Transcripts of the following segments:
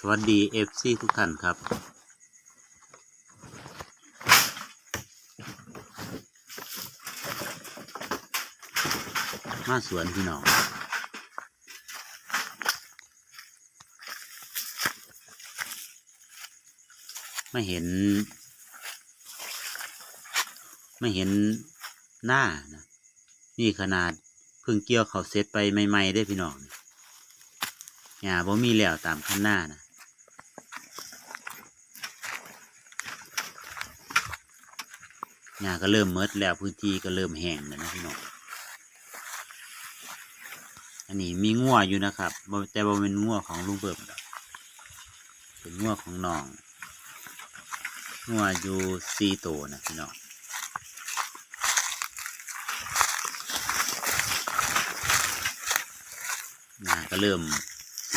สวัสดีเอฟซีทุกท่านครับ มาสวนพี่น้องไม่เห็น ไม่เห็นหน้านะนี่ขนาดเพิ่งเกี่ยวเขาเสร็จไปใหม่ๆได้พี่น้องหญ้าบ่มีแล้วตามขั้นหน้านะ หญ้าก็เริ่มเมดแล้วพื้นที่ก็เริ่มแห้งแล้วนะพี่น้องอันนี้มีงัวอยู่นะครับแต่บ่เป็นงัวของลุงเบิ่มเป็นงัวของน้องงัวอยู่สี่ตัวนะพี่น้องนาก็เริ่ม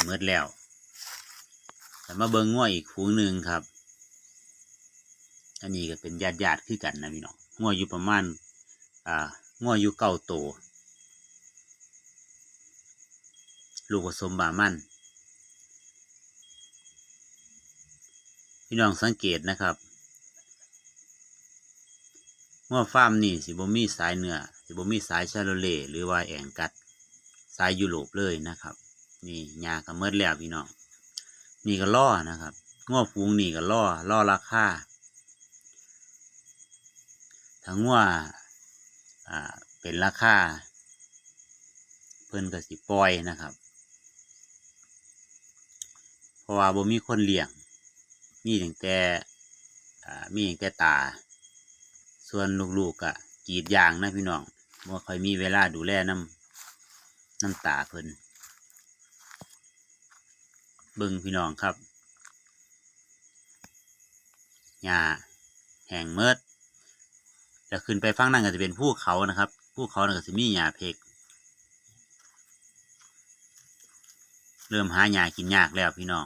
เมดแล้วแต่มาเบิงง่วอีกฝูงหนึ่งครับ อันนี้ก็เป็นญาติญาติคือกันนะพี่น้องง่วอยู่ประมาณอ่าง่วอยู่เก้าโตลูกผสมบามันพี่น้องสังเกตนะครับง่วฟาร์มนี่สิบ่มีสายเนื้อสิบ่มีสายชาโลเล่หรือว่าแองกัดสายยุโรปเลยนะครับ นี่ยาก็เมิดแล้วพี่น้องนี่ก็ล่อนะครับง้อฟูงนี่ก็ล่อล่อราคา ทั้งว่าอ่า เป็นราคา เพิ่นก็สิปล่อยนะครับ เพราะว่าบ่มีคนเลี้ยง มีตั้งแต่อ่ามีตั้งแต่ตา ส่วนลูกๆก็กรีดยางนะพี่น้องบ่ค่อยมีเวลาดูแลน้ำน้ำตาเพิ่นเบิ่งพี่น้องครับหญ้าแห้งเมิด จะขึ้นไปฟังนั่นก็จะเป็นภูเขานะครับภูเขานั่นก็จะมีหญ้าเพกเริ่มหาหญ้ากินยากแล้วพี่น้อง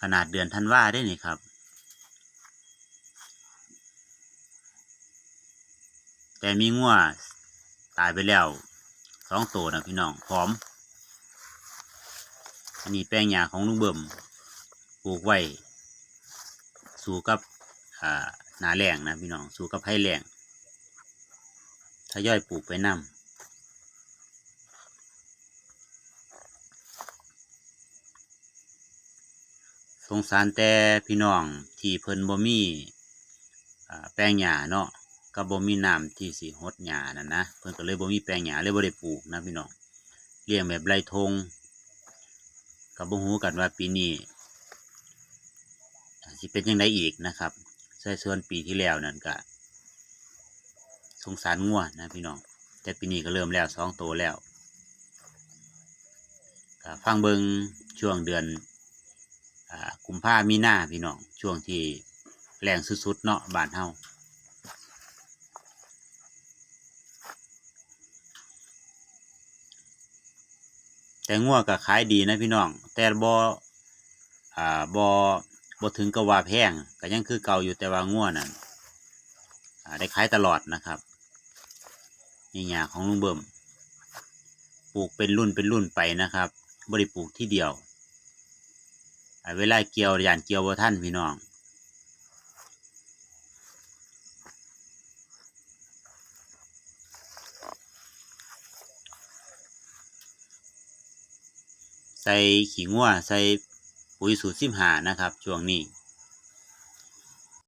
ขนาดเดือนธันวาได้นี่ครับ แต่มีงัวตายไปแล้วสองตัวนะพี่น้องพร้อม อันนี้แป้งหญ้าของลุงเบิ่มปลูกไว้ สู่กับอ่าหนาแรงนะพี่น้องสู่กับไผ่แรงทยอยปลูกไปนำสงสารแต่พี่น้องที่เพิ่นบ่มีแป้งหญ้าเนาะก็บ่มีน้ำที่สิหดหญ้านั่นนะเพิ่นก็เลยบ่มีแปลงหญ้าเลยบ่ได้ปลูกนะพี่น้องเลี้ยงแบบไร่ทงก็บ่ฮู้กันว่าปีนี้ สิเป็นจังไดอีกนะครับใส่ส่วนปีที่แล้วนั่นก็สงสารงัวนะพี่น้อง แต่ปีนี้ก็เริ่มแล้วสองโตวแล้วฟังเบิงช่วงเดือนกุมภามีนาพี่น้อง ช่วงที่แรงสุดๆเนาะบานเฮาแต่งัวก็ขายดีนะพี่น้อง แต่บอ่าบอ บอถึงกว่าแพงก็ยังคือเก่าอยู่แต่ว่างัวนั่นอ่าได้ขายตลอดนะครับนี่หญ้าของลุงเบิ่มปลูกเป็นรุ่นเป็นรุ่นไปนะครับบริปลูกที่เดียวเวลาเกี่ยวยานเกี่ยวบ่ท่านพี่น้องใส่ขี้งัวใส่ ปุ๋ยสูตรสิบหานะครับช่วงนี้